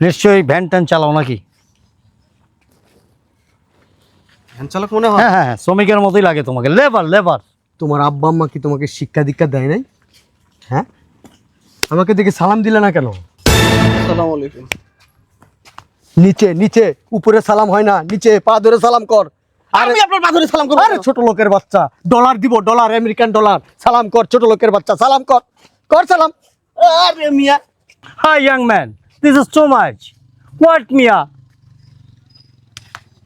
নিশ্চয়ই van tan চালাও নাকি? ভ্যান চালক মনে হয়? হ্যাঁ হ্যাঁ হ্যাঁ, শ্রমিকের মতোই লাগে তোমাকে। লেবার লেবার তোমার আব্বা আম্মা কি তোমাকে শিক্ষা দীক্ষা দেয় নাই? হ্যাঁ? আমাকে দেখে সালাম দিলে না কেন? আসসালামু আলাইকুম। নিচে নিচে উপরে সালাম হয় না নিচে পা ধরে সালাম কর। আরে আমি আপনার সালাম করব আরে ছোট লোকের বাচ্চা ডলার দিব ডলার আমেরিকান ডলার সালাম কর ছোট লোকের বাচ্চা সালাম কর। কর সালাম। আরে মিয়া। Hi young man this is too much what মিয়া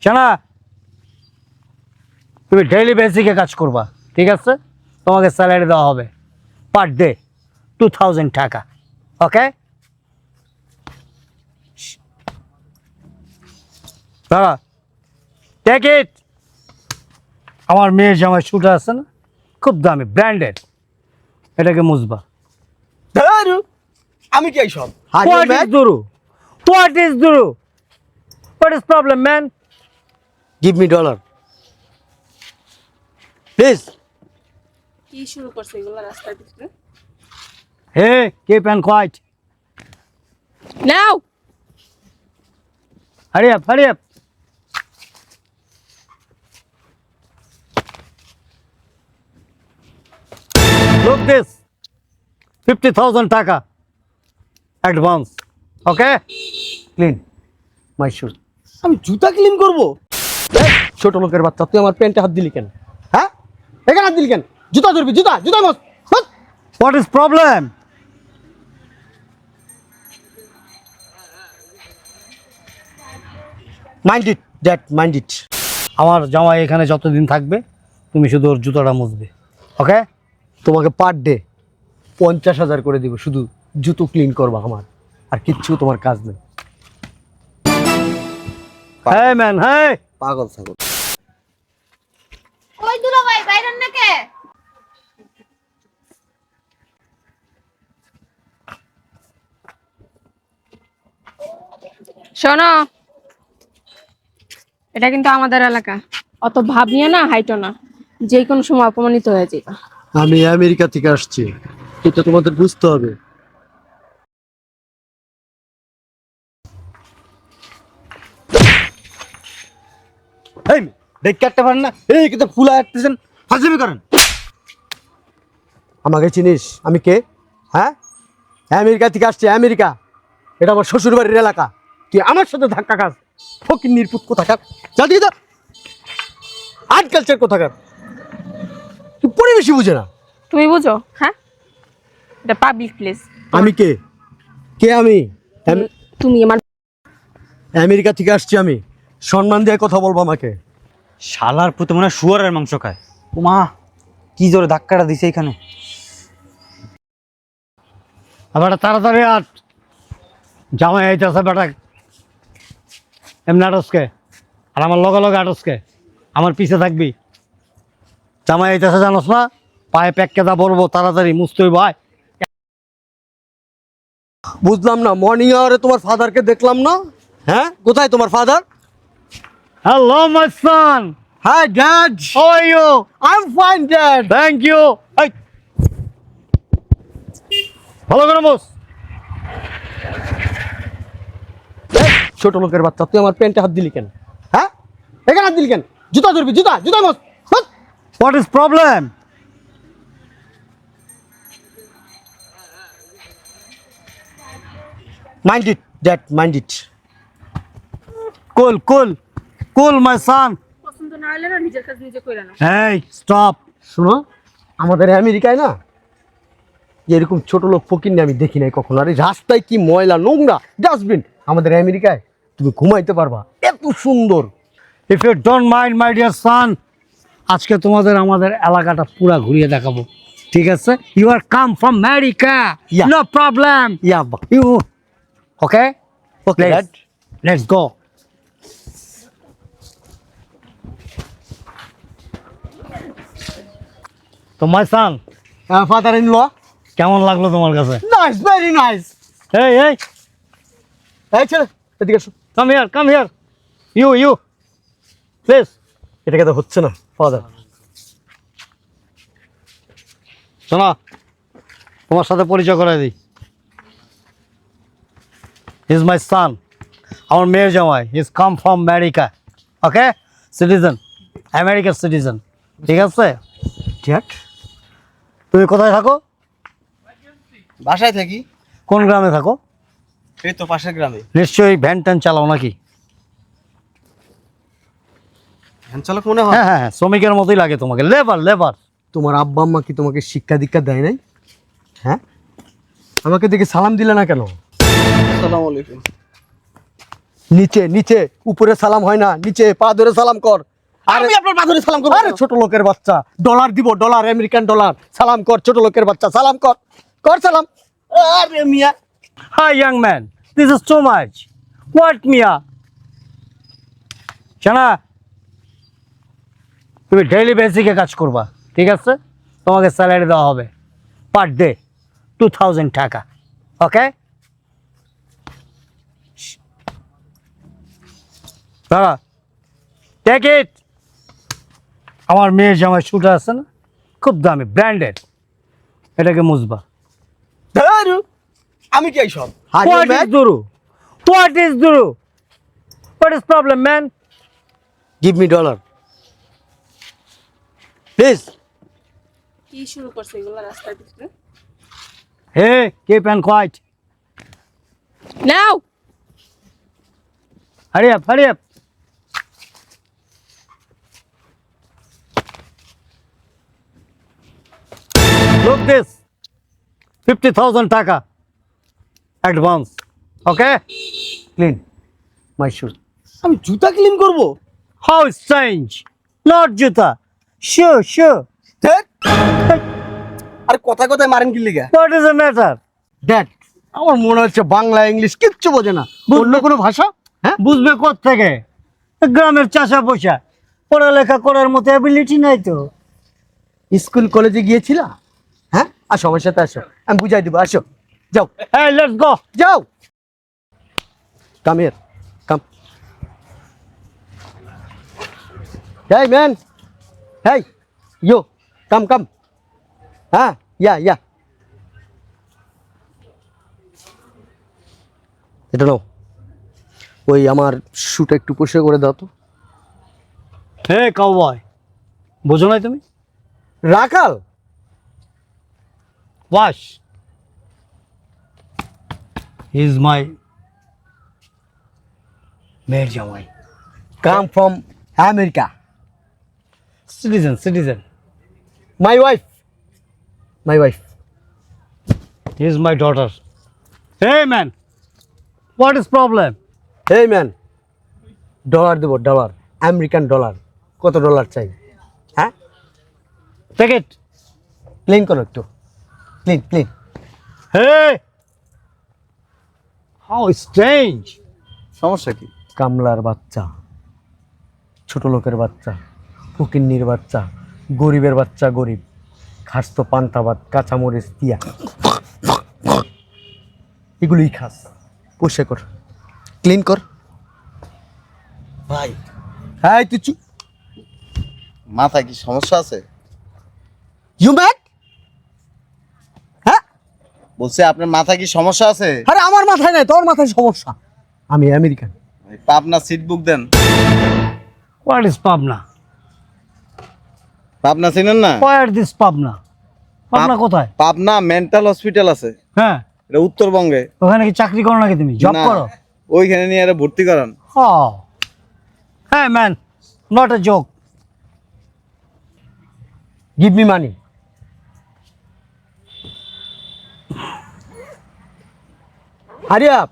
জানা তুমি ডেইলি বেসিকে কাজ করবা, ঠিক আছে? তোমাকে স্যালারি দেওয়া হবে পার ডে টু থাউজেন্ড টাকা ওকে দাদা টেক ইট আমার মেয়ের জামাই শুটা আছে না? খুব দামি ব্র্যান্ডেড এটাকে মুজবা ধরু আমি কি এইসব What is Duru? What is Duru? What is problem, man? Give me dollar please কি শুরু করছে এগুলো রাস্তার ভিতরে Hey, keep and quiet. Now Hurry up, hurry up. Look this. 50,000 টাকা Advance okay? Clean my shoes আমি জুতা ক্লিন করব? ছোট লোকের বাচ্চা তুই আমার প্যান্টে হাত দিলি কেন? হ্যাঁ? এখানে হাত দিলি কেন? জুতা ধরবি জুতা জুতা মস what is problem mind it that mind it আমার জামাই এখানে যতদিন থাকবে তুমি শুধু ওর জুতাটা মুছবে ওকে? তোমাকে পার ডে পঞ্চাশ হাজার করে দিব শুধু। জুতো ক্লিন করবা আমার। আর কিচ্ছু তোমার কাজ নেই। হ্যাঁ ম্যান হ্যাঁ। পাগল ছাগল। কই দুলা ভাই বাইরেন নাকে শোনো এটা কিন্তু আমাদের এলাকা। অত ভাব নিয়ে না হাইটো না। যে কোনো সময় অপমানিত হয়ে যাবে আমি আমেরিকা থেকে আসছি। এটা তোমাদের বুঝতে হবে এই দেখ কাটতে পারেন না? এই কিন্তু ফুলা আসতেছেন ফাজলামি করেন। আমাকে চিনিস? আমি কে? হ্যাঁ? আমেরিকা থেকে আসছি আমেরিকা। এটা আমার শ্বশুর বাড়ির এলাকা। তুই আমার সাথে ধাক্কা খাস। ফকির নির্পুত কোথাকার? যা দিয়ে যা আর্ট কালচার কোথাকার? তুই পরিবেশই বুঝে না। তুমি বুঝো হ্যাঁ? এটা পাবলিক প্লেস আমি কে? কে আমি? তুমি আমার আমেরিকা থেকে আসছি আমি। সম্মান দিয়ে কথা বলব আমাকে। শালার পুতে, মনে হয় শুয়ারের মাংস খায়। ও মা কি জোরে ধাক্কাটা দিছে এখানে। আবার তাড়াতাড়ি আট জামাই আইতেছে বেটা। এমনি আটসকে আর আমার লগে লগে আটসকে। আমার পিছে থাকবি। জামাই আইতেছে, জানোস না? পায়ে প্যাক কেদা বলব তাড়াতাড়ি মুস্তই ভাই বুঝলাম না, মর্নিং আওয়ারে তোমার ফাদারকে দেখলাম না? হ্যাঁ? কোথায় তোমার father hello my son hi dad how are you I am fine dad thank you ভালো করে বস ছোট লোকের বাচ্চা তুই আমার প্যান্টে হাত দিলি কেন? হ্যাঁ? এখানে হাত দিলি কেন? জুতা ধরবি জুতা জুতা মস what is problem mind it that mind it cool cool cool my son. পছন্দ না হলে না নিজের কাজ নিজে করে নাও। এই স্টপ। শোনো আমাদের আমেরিকায় না এরকম ছোট লোক ফকির আমি দেখি নাই কখনো। আরে রাস্তায় কি ময়লা নোংরা ডাস্টবিন? আমাদের আমেরিকায় তুমি ঘুমাইতে পারবা। এত সুন্দর। If you don't mind my dear son আজকে তোমাদের আমাদের এলাকাটা পুরা ঘুরিয়ে দেখাবো। ঠিক আছে? You are come from America. No problem yeah you okay okay let's go তো my San? Father in law কেমন লাগল তোমার কাছে? নাইস ভেরি নাইস এই এই। এই ছেলে এদিকে এসো। Come here come here you you please এটাকে তো হচ্ছে না ফাদার শোনা তোমার সাথে পরিচয় করে দিই। ইজ মাই সান আমার মেয়ের জামাই। Is come from America okay citizen আমেরিকার সিটিজেন ঠিক আছে? ড্যাড তুমি কোথায় থাকো? বাসায় থাকি। কোন গ্রামে থাকো? এই তো পাশের গ্রামে। নিশ্চয়ই ভ্যান ট্যান চালাও নাকি? ভ্যান চালক মনে হয়? হ্যাঁ হ্যাঁ হ্যাঁ শ্রমিকের মতোই লাগে তোমাকে। লেবার লেবার তোমার আব্বা আম্মা কি তোমাকে শিক্ষা দীক্ষা দেয় নাই? হ্যাঁ? আমাকে দেখে সালাম দিলে না কেন? আসসালামু আলাইকুম। নিচে নিচে উপরে সালাম হয় না নিচে পা ধরে সালাম কর। আমি আপনার পাথরে সালাম করব আরে ছোট লোকের বাচ্চা ডলার দিব ডলার আমেরিকান ডলার সালাম কর ছোট লোকের বাচ্চা সালাম কর কর সালাম। আরে মিয়া। Hi young man this is too much what মিয়া? জানা তুমি ডেইলি বেসিকে কাজ করবা ঠিক আছে? তোমাকে স্যালারি দেওয়া হবে পার ডে টু থাউজেন্ড টাকা ওকে দাঁড়া। টেক ইট আমার মেয়ের জামাই শুটা আছে না খুব দামি ব্র্যান্ডেড এটাকে মুজবা ধরু আমি কি is Duru? What is Duru? What is problem, man? Give me dollar please কি শুরু করছে এগুলো রাস্তার ভিতরে? Hey, keep and quiet. নাও। Up, hurry up. Look this. 50,000 taka. Advance. Okay? Clean my shoe আমি জুতা ক্লিন করব How strange. Not Juta. Sure, sure. আরে কথা কথায় মারেন কি লিগা What is the matter? Dad আমার মনে হচ্ছে বাংলা ইংলিশ কিচ্ছু বোঝে না অন্য কোনো ভাষা হ্যাঁ বুঝবে থেকে গ্রামের চাষা পোষা পড়ালেখা করার মতো অ্যাবিলিটি নাই তো স্কুল কলেজে গিয়েছিলা হ্যাঁ আসো আমার সাথে আসো। আমি বুঝাই দিব আসো। যাও। হ্যাঁ লেটস গো যাও। কাম হিয়ার কাম হেই ম্যান হেই ইয়ো কাম কাম হ্যাঁ ইয়া ইয়া এটা নাও। ওই আমার শুটা একটু পরিষ্কার করে দাও তো। হ্যাঁ হে কাউবয় বোঝো নাই তুমি? রাখাল! ওয়াশ ইজ মাই মেয়ের জামাই come from America citizen citizen my wife my wife is my daughter hey man what is problem এই ম্যান ডলার দেবো ডলার আমেরিকান ডলার কত ডলার চাই? হ্যাঁ? টেক প্লেন করো একটু। Plane plane hey how strange সমস্যা কি? কামলার বাচ্চা ছোট লোকের বাচ্চা ফকিন্নির বাচ্চা গরিবের বাচ্চা গরিব খাস তো পান্তা ভাত কাঁচামরিচ দিয়া। এগুলোই খাস। পরিষ্কার কর। ক্লিন কর। ভাই। হ্যাঁ তুই মাথায় কি সমস্যা আছে? ইউ হ্যাঁ বলছে আপনার মাথায় কি সমস্যা আছে? আরে আমার মাথায় নাই তোর মাথায় সমস্যা। আমি American. Pabna seat book then. What is Pabna? Pabna চিনেন না? Where this Pabna? পাবনা কোথায়? পাবনা মেন্টাল হসপিটাল আছে। হ্যাঁ। এটা উত্তরবঙ্গে। ওখানে কি চাকরি করো নাকি তুমি? জব করো? ওইখানে নিয়ে আরে ভর্তি করান। হ্যাঁ man not not joke. Give me money Hurry up.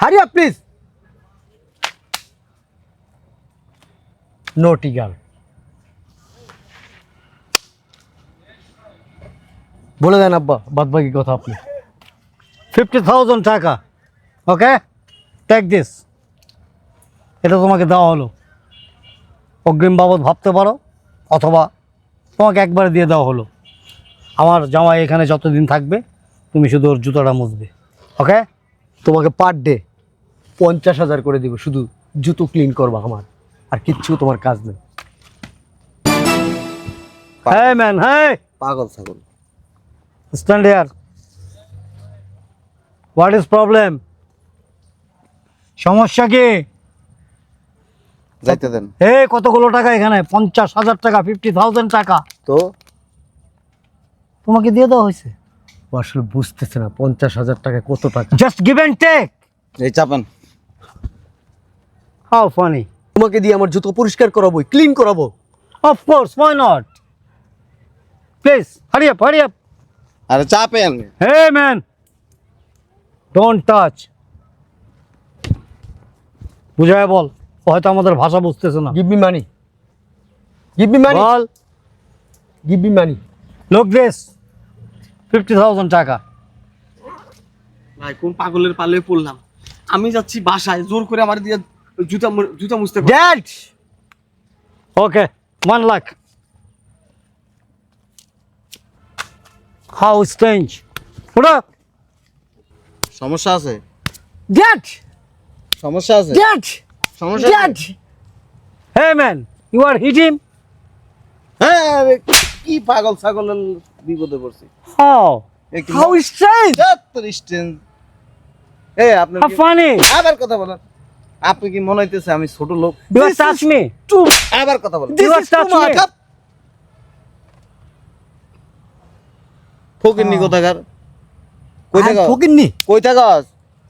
Hurry up, please. বলে দেন আব্বা বাদ বাকি কথা আপনি। ফিফটি থাউজেন্ড টাকা ওকে টেক দিস এটা তোমাকে দেওয়া হলো। অগ্রিম বাবদ ভাবতে পারো অথবা তোমাকে একবার দিয়ে দেওয়া হলো। আমার জামাই এখানে যতদিন থাকবে তুমি শুধু ওর জুতোটা মুছবে। ওকে তোমাকে পার ডে পঞ্চাশ হাজার করে দিব শুধু জুতো ক্লিন করবা আমার। আর কিচ্ছু তোমার কাজ নেই। হ্যাঁ ম্যান হ্যাঁ পাগল ছাগল। Stand here what is problem সমস্যা কি? যাইতে দেন। এ কতগুলো টাকা এখানে? পঞ্চাশ হাজার টাকা ফিফটি থাউজেন্ড টাকা। তো? তোমাকে দিয়ে দেওয়া হয়েছে? ও আসলে বুঝতেছে না পঞ্চাশ হাজার টাকা কত টাকা? জাস্ট গিভ অ্যান্ড টেক এই চাপান। হাউ ফানি তোমাকে দিয়ে আমার জুতো পরিষ্কার করাবো ক্লিন করাবো। Of course why not please hurry up hurry up আরে চাপেন। হে ম্যান ডোন্ট টাচ বুঝায় বল। হয়তো আমাদের ভাষা বুঝতেছে না। Give me money give me money ball. Give me money look this fifty thousand টাকা। ভাই কোন পাগলের পালে পড়লাম। আমি যাচ্ছি বাসায় জোর করে আমার দিয়ে জুতা জুতা মুছতে। Dad okay one lakh how strange ওটা সমস্যা আছে? ড্যাড সমস্যা আছে? ড্যাড সমস্যা হ্যাঁ আরে কি পাগল ছাগলের বিপদে পড়ছি? আপনি কি- আবার কথা বলেন। আপনি কি মনে হইতেছে আমি ছোট লোক? You are touch me too আবার কথা বলেন। You are touch me. Fakirni কোথাকার? কই থাকস ফকিন্নি। কই থাকস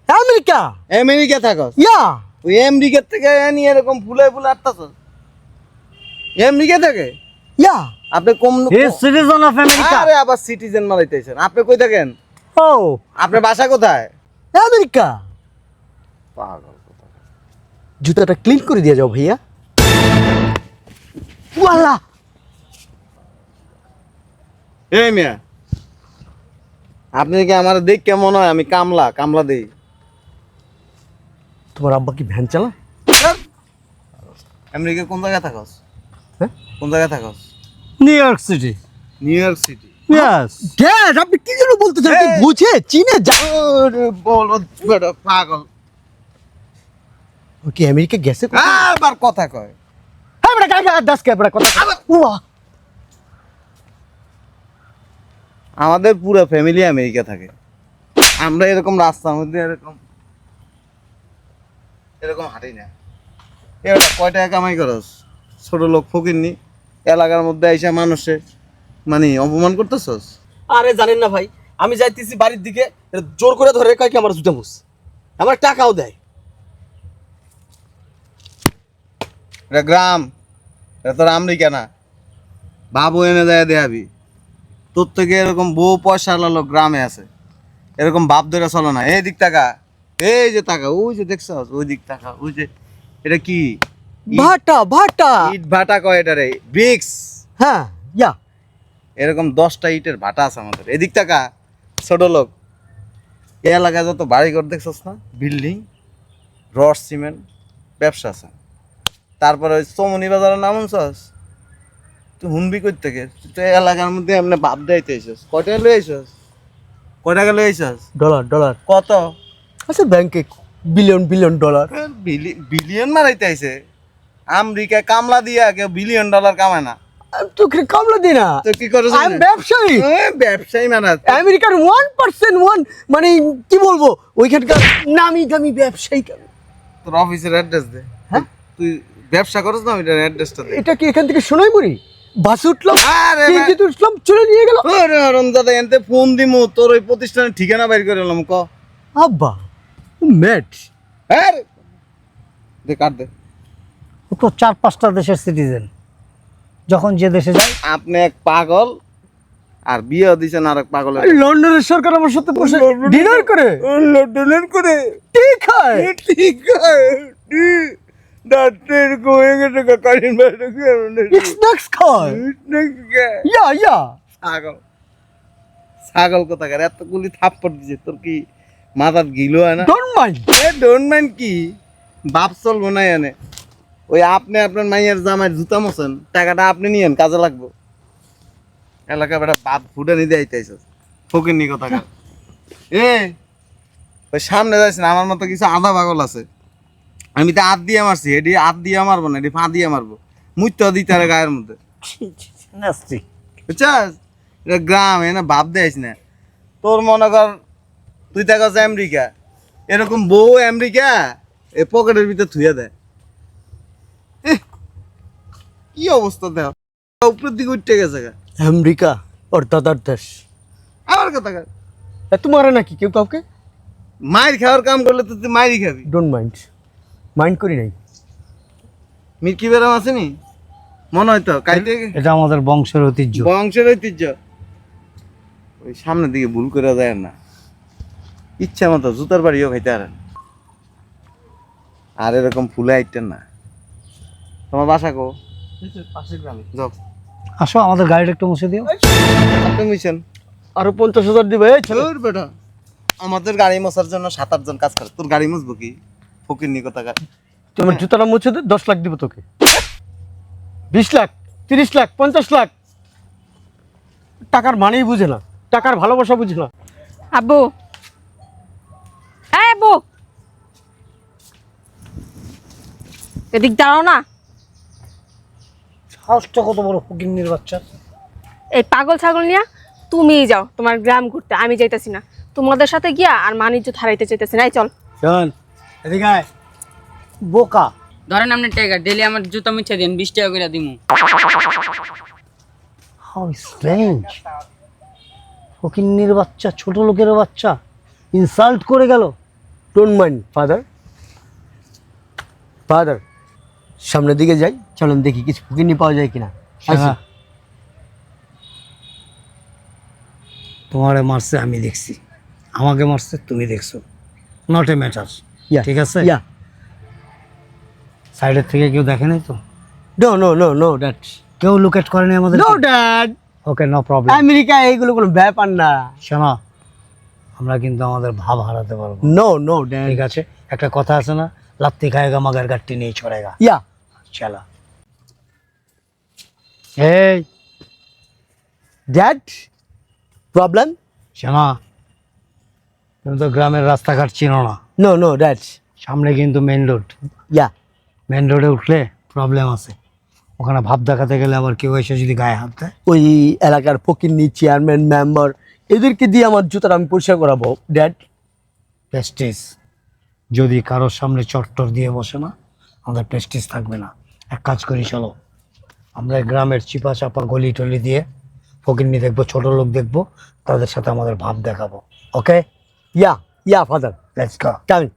আমেরিকা আমেরিকা থাকস ইয়া ওই আমেরিকা থেকে এনি এরকম ফুলে ফুলে আমেরিকা থেকে? ইয়া। আপনি কম হি সিটিজেন অফ আমেরিকা আরে আবার সিটিজেন মারাইতেছেন। আপনি কই থাকেন? ও। আপনার বাসা কোথায়? আমেরিকা। পাগল জুতাটা ক্লিন করে দিয়ে যাও ভাইয়া। ওয়ালা। এই মিয়া আপনি কি আমার দেখ কেমন হয়? আমি কামলা কামলা দেই তোমার আব্বা কি ভ্যান চালা আমেরিকা কোন জায়গায় থাকস? হ্যাঁ? কোন জায়গায় থাকস? New York city. New York city. Yes dad আপনি কি যেন বলতে চান? কি বুঝে? চিনে যা বলো বেটা পাগল। ও কি আমেরিকা গেছে আবার কথা কয়। হ্যাঁ বেটা কাকা দাস কে বেটা কথা ওয়া আমাদের পুরো ফ্যামিলি আমেরিকা থাকে। আমরা এরকম রাস্তার মধ্যে এরকম এরকম হাঁটি না। এবার কয় টাকা কামাই করস? ছোট লোক ফকিরনি এলাকার মধ্যে আইসা মানুষে মানে অপমান করতেছস? আরে জানেন না ভাই আমি যাইতেছি বাড়ির দিকে জোর করে ধরে কয় কি আমার জুতা মুছ। আমার টাকাও দেয়। এটা গ্রাম এটা তোর আমেরিকা না। বাবু এনে দেয় দেয়াবি। তোর থেকে এরকম বউ পয়সা লোক গ্রামে আছে। এরকম বাপ ধরে চলো না। এই দিক টাকা এই যে টাকা ওই যে দেখছ ওই দিক টাকা ওই যে এটা কি? ভাটা ভাটা। ইট ভাটা কয় এটা রে? ব্রিক্স। হ্যাঁ ইয়া। এরকম দশটা ইটের ভাটা আছে আমাদের। এদিক টাকা ছোট লোক। এই এলাকায় যত বাড়িঘর দেখছস না বিল্ডিং রড সিমেন্ট ব্যবসা আছে। তারপরে ওই চমনি বাজারের নাম শুনছস? তুই হুনবি কই থেকে তুই এলাকার মধ্যে এমনি ভাব দেয়তে আইসস কয় টাকা লই আইসস কয় টাকা লই আইসস ডলার ডলার। কত? আছে ব্যাংকে বিলিয়ন বিলিয়ন ডলার বিলিয়ন মারাইতে আইছে। আমেরিকা কামলা দিয়া কেউ বিলিয়ন ডলার কামায় না। তো কামলা দিই না? তো কি করছ আমি ব্যবসায়ী। ব্যবসায়ী মানা আমেরিকার ওয়ান পার্সেন্ট ওয়ান মানে কি বলব? ওইখানকার নামি দামি ব্যবসায়ী তোর অফিসের অ্যাড্রেস দে। হ্যাঁ? তুই ব্যবসা করছ না ওইটার অ্যাড্রেসটা দে। এটা কি এখান থেকে শোনাই মরি বাসে উঠলাম আরে উঠলাম চলে নিয়ে গেল। দাদা এনতে ফোন দিমু তোর ওই প্রতিষ্ঠানের ঠিকানা বাইর করে এলাম ক। আব্বা। ম্যাট হ্যাঁ দে কাট দে। ও তো চার পাঁচটা দেশের সিটিজেন যখন যে দেশে যায়। আপনি এক পাগল আর বিয়ে দিছেন আর এক পাগলের লন্ডনের সরকার আমার সাথে বসে ডিনার করে? লন্ডনের করে। ঠিক হয় ঠিক আছে ডাক্তার কমে গেছে কাকারিন স্ন্যাক্স খায়। ইয়া ইয়া। ছাগল। ছাগল কোথাকার? এতগুলি থাপ্পড় দিছে তোর কি মাথার গিলো হয় না ডোন্ট মাইন্ড ডোন্ট মাইন্ড কি? বাপ চলবো না এনে। ওই আপনি আপনার মাইয়ের জামাই জুতা মোছেন টাকাটা আপনি নিয়েন কাজে লাগবো। এলাকা বেটা বাপ ফুটে নিতে আইতেছ ফকির নি কথা এ ওই সামনে যাইছ না আমার মতো কিছু আধা পাগল আছে। আমি তো হাত দিয়ে মারছি এটি হাত দিয়ে মারবো না এটি পা দিয়ে মারবো। মুইতে দিতে পারে গায়ের মধ্যে। বুঝছাস? এটা গ্রাম এনে বাপ দেয়স না। তোর মনে কর তুই থাকস আমেরিকা। এরকম বউ আমেরিকা এ পকেটের ভিতরে থুয়ে দেয়। কি অবস্থা দেখ। উপরের দিকে উঠতে গেছে গা। আমেরিকা ওর দাদার দেশ। আমার কথা কর। এ তোমার নাকি কেউ কাউকে? মায়ের খাওয়ার কাম করলে তো তুই মায়েরই খাবি। ডোন্ট মাইন্ড মাইন্ড করি নাই। মির্কি বেরাম আসেনি? মনে হয় তো কাইতে এটা আমাদের বংশের ঐতিহ্য। বংশের ঐতিহ্য। ওই সামনের দিকে ভুল করে যায় না। ইচ্ছা মতো জুতার বাড়িও খাইতে পারেন। আর এরকম ফুলে আইতেন না। তোমার বাসা কো? পাশের গ্রামে যাও। আসো আমাদের গাড়িটা একটু মুছে দিও। আপনি আরও পঞ্চাশ হাজার দিবে এই ছেলে। বেটা। আমাদের গাড়ি মোছার জন্য সাত আট জন কাজ করে। তোর গাড়ি মুছবো কি? ফকির নি কথা তোমার জুতাটা মুছে দে দশ লাখ দিব তোকে। বিশ লাখ তিরিশ লাখ পঞ্চাশ লাখ। টাকার মানেই বুঝে না। টাকার ভালোবাসা বুঝে না। আব্বু এই আব্বু এদিক দাঁড়াও না। সাহসটা কত বড় ফকিন্নির বাচ্চা। এই পাগল ছাগল নিয়া তুমিই যাও তোমার গ্রাম ঘুরতে আমি যাইতাছি না। তোমাদের সাথে গিয়া আর মানিজ্য হারাইতে চাইতেছি না এই চল। শোন এদিকে আয়। বোকা। ধরেন আপনি টাকা ডেলি আমার জুতো মুছে দিন বিশ টাকা করে দিমু। হাউ স্ট্রেঞ্জ ফকিন্নির বাচ্চা ছোট লোকের বাচ্চা। ইনসাল্ট করে গেল। ডোন্ট মাইন্ড ফাদার ফাদার সামনের দিকে যাই চলেন দেখি কিছু ফুকিনি পাওয়া যায় কিনা আসি। হ্যাঁ। তোমারে মারছে আমি দেখছি আমাকে মারছে তুমি দেখছ নট এ ম্যাটার ঠিক আছে yeah. সাইডের থেকে কেউ দেখে নাই তো No, no, no, no, dad. কেউ লুকেট করেনি আমাদের No, dad. Okay no problem America এইগুলো কোনো ব্যাপার না শোনো আমরা কিন্তু আমাদের ভাব হারাতে পারব। নো নো ঠিক আছে? একটা কথা আছে না? লাত্তি খায়েগা মাগার গাট্টি নিয়ে ছড়েগা ইয়া। চলা। এই। ড্যাড প্রবলেম শোনো তুমি তো গ্রামের রাস্তাঘাট চিনো না। নো নো ড্যাড সামনে কিন্তু মেন রোড ইয়া। মেন রোডে উঠলে প্রবলেম আছে। ওখানে ভাব দেখাতে গেলে আবার কেউ এসে যদি গায়ে হাত দেয়। ওই এলাকার ফকিরনি চেয়ারম্যান মেম্বার এদেরকে দিয়ে আমার জুতার আমি পরিষ্কার করাবো। ড্যাড প্রেস্টিজ যদি কারোর সামনে চট্টর দিয়ে বসে না আমাদের প্রেস্টিজ থাকবে না। এক কাজ করি চলো। আমরা গ্রামের চিপা চাপা গলি টলি দিয়ে ফকিরনি দেখব ছোট লোক দেখব তাদের সাথে আমাদের ভাব দেখাবো। Okay yeah yeah father let's go coming